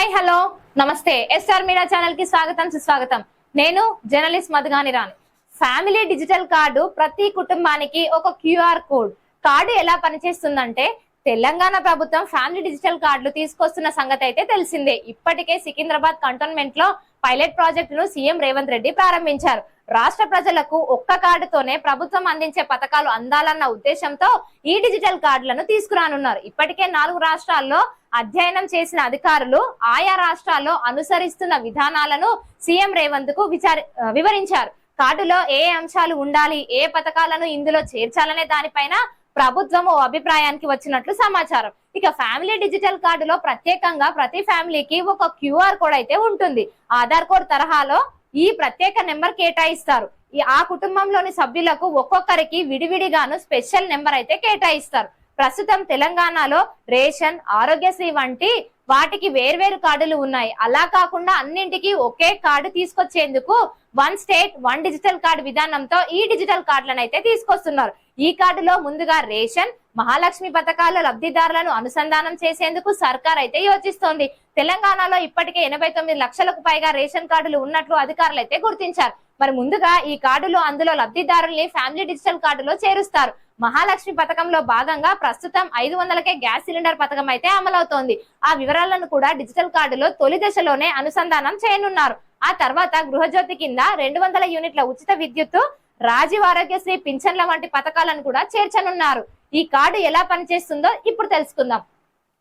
Hi hello. నమస్తే. SR media ఛానల్కి స్వాగతం సుస్వాగతం. నేను journalist Madhugani Rani. Family digital card ప్రతి కుటుంబానికి ఒక క్యూఆర్ కోడ్. కార్డు ఎలా పనిచేస్తుందంటే తెలంగాణ ప్రభుత్వం ఫ్యామిలీ డిజిటల్ కార్డులు తీసుకొస్తున్న సంగతి అయితే తెలిసిందే. ఇప్పటికే సికింద్రాబాద్ కంటోన్మెంట్లో పైలట్ ప్రాజెక్టును సీఎం రేవంత్ రెడ్డి ప్రారంభించారు. రాష్ట్ర ప్రజలకు ఒక్క కార్డుతోనే ప్రభుత్వం అందించే పథకాలు అందాలన్న ఉద్దేశంతో ఈ డిజిటల్ కార్డులను తీసుకురానున్నారు. ఇప్పటికే నాలుగు రాష్ట్రాల్లో అధ్యయనం చేసిన అధికారులు ఆయా రాష్ట్రాల్లో అనుసరిస్తున్న విధానాలను సీఎం రేవంత్కు విచారి వివరించారు. కార్డులో ఏ అంశాలు ఉండాలి ఏ పథకాలను ఇందులో చేర్చాలనే దానిపైన ప్రభుత్వం ఓ అభిప్రాయానికి వచ్చినట్లు సమాచారం. ఇక ఫ్యామిలీ డిజిటల్ కార్డులో ప్రత్యేకంగా ప్రతి ఫ్యామిలీకి ఒక క్యూఆర్ కోడ్ అయితే ఉంటుంది. ఆధార్ కోడ్ తరహాలో ఈ ప్రత్యేక నెంబర్ కేటాయిస్తారు. ఈ ఆ కుటుంబంలోని సభ్యులకు ఒక్కొక్కరికి విడివిడిగాను స్పెషల్ నెంబర్ అయితే కేటాయిస్తారు. ప్రస్తుతం తెలంగాణలో రేషన్ ఆరోగ్యశ్రీ వంటి వాటికి వేర్వేరు కార్డులు ఉన్నాయి. అలా కాకుండా అన్నింటికి ఒకే కార్డు తీసుకొచ్చేందుకు one state one digital card విధానంతో ఈ డిజిటల్ కార్డులను అయితే తీసుకొస్తున్నారు. ఈ కార్డులో ముందుగా రేషన్ మహాలక్ష్మి పథకాల లబ్ధిదారులను అనుసంధానం చేసేందుకు సర్కార్ అయితే యోచిస్తోంది. తెలంగాణలో ఇప్పటికే ఎనభై తొమ్మిది లక్షలకు పైగా రేషన్ కార్డులు ఉన్నట్లు అధికారులు అయితే గుర్తించారు. మరి ముందుగా ఈ కార్డులో అందులో లబ్ధిదారుల్ని ఫ్యామిలీ డిజిటల్ కార్డులో చేరుస్తారు. మహాలక్ష్మి పథకంలో భాగంగా ప్రస్తుతం ఐదు వందలకే గ్యాస్ సిలిండర్ పథకం అయితే అమలవుతోంది. ఆ వివరాలను కూడా డిజిటల్ కార్డులో తొలి దశలోనే అనుసంధానం చేయనున్నారు. ఆ తర్వాత గృహజ్యోతి కింద రెండు వందల యూనిట్ల ఉచిత విద్యుత్ రాజీవ్ ఆరోగ్యశ్రీ పింఛన్ల వంటి పథకాలను కూడా చేర్చనున్నారు. ఈ కార్డు ఎలా పనిచేస్తుందో ఇప్పుడు తెలుసుకుందాం.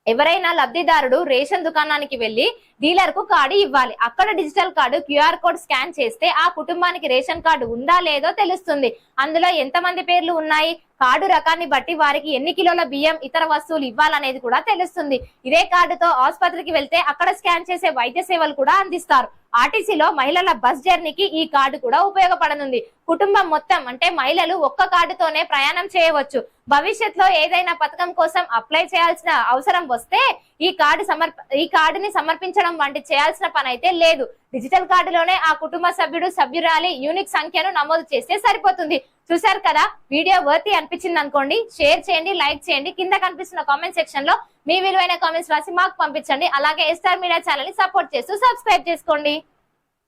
ఎవరైనా లబ్ధిదారుడు రేషన్ దుకాణానికి వెళ్ళి డీలర్కు కార్డు ఇవ్వాలి. అక్కడ digital card QR code scan చేస్తే ఆ కుటుంబానికి రేషన్ కార్డు ఉందా లేదో తెలుస్తుంది. అందులో ఎంతమంది పేర్లు ఉన్నాయి? కార్డు రకాన్ని బట్టి వారికి ఎన్ని కిలోల బియ్యం ఇతర వస్తువులు ఇవ్వాలనేది కూడా తెలుస్తుంది. ఇదే కార్డుతో ఆసుపత్రికి వెళ్తే అక్కడ స్కాన్ చేసే వైద్య సేవలు కూడా అందిస్తారు. ఆర్టీసీలో మహిళల బస్ జర్నీకి ఈ కార్డు కూడా ఉపయోగపడనుంది. కుటుంబం మొత్తం అంటే మహిళలు ఒక్క కార్డుతోనే ప్రయాణం చేయవచ్చు. భవిష్యత్తులో ఏదైనా పథకం కోసం అప్లై చేయాల్సిన అవసరం వస్తే ఈ కార్డు సమర్ప ఈ కార్డుని సమర్పించడం వంటి చేయాల్సిన పని అయితే లేదు. డిజిటల్ కార్డులోనే ఆ కుటుంబ సభ్యుడు సభ్యురాలి యూనిక్ సంఖ్యను నమోదు చేస్తే సరిపోతుంది. చూసారు కదా? వీడియో వర్తి అనిపించింది అనుకోండి షేర్ చేయండి లైక్ చేయండి. కింద కనిపిస్తున్న కామెంట్ సెక్షన్లో మీ విలువైన కామెంట్స్ రాసి మాకు పంపించండి. అలాగే ఎస్టార్ మీడియా ఛానల్ని సపోర్ట్ చేస్తూ సబ్స్క్రైబ్ చేసుకోండి.